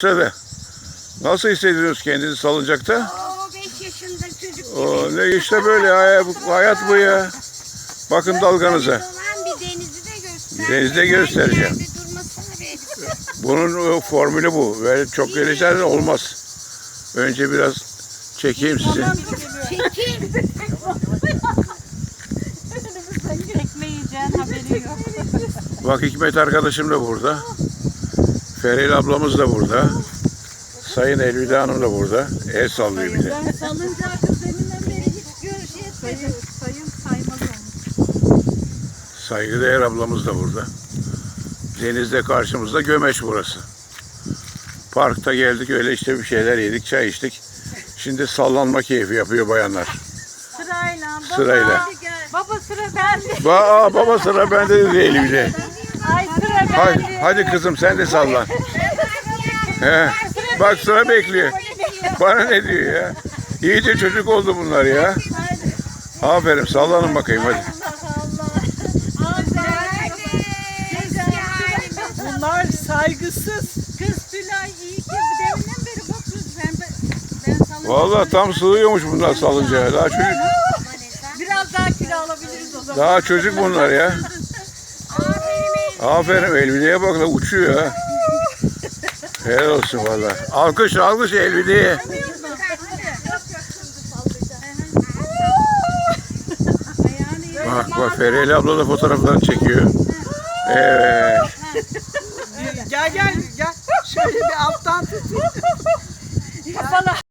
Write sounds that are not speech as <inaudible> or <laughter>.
Sırada. Nasıl hissediyorsunuz kendinizi salıncakta? Oo 5 yaşında çocuk gibi. O, ne işte böyle ya, bu hayat bu ya. Bakın dalganıza. Olan bir denizi de göster. Denizi de göstereceğim. Yerde durmasana be. <laughs> Bunun formülü bu. Ve çok gelişlerden olmaz. Önce biraz çekeyim sizi. Çekil. Tekme yiyeceğin haberi yok. Bak Hikmet arkadaşım da burada. Feril ablamız da burada. Sayın Elvida Hanım da burada. El sallıyor bir de. Ben salıncağı kız deminden beri hiç görüş etmedim. Sayın saymaz. Saygıdeğer ablamız da burada. Denizde karşımızda Gömeç burası. Parkta geldik öyle işte bir şeyler yedik, çay içtik. Şimdi sallanma keyfi yapıyor bayanlar. Sırayla. Baba. Sırayla. Baba sıra bende. Ba baba sıra bende de değil <laughs> bile. Ay sıra bende. Hadi, hadi kızım sen de sallan. He, bak sıra bekliyor. Bana ne diyor ya? İyice çocuk oldu bunlar ya. Aferin sallanın bakayım hadi. Bunlar saygısız. Kız Tülay iyi ki deminden beri bakıyoruz. Ben, ben salıncağı. Vallahi tam sığıyormuş bunlar salıncağa. Daha çocuk, Biraz daha kilo alabiliriz o zaman. daha çocuk bunlar ya. Aferin Elvide'ye bak da uçuyor ha. Helal olsun valla. Alkış alkış Elvide'ye. Bak bak Ferihli abla da fotoğraflarını çekiyor. Evet. Gel gel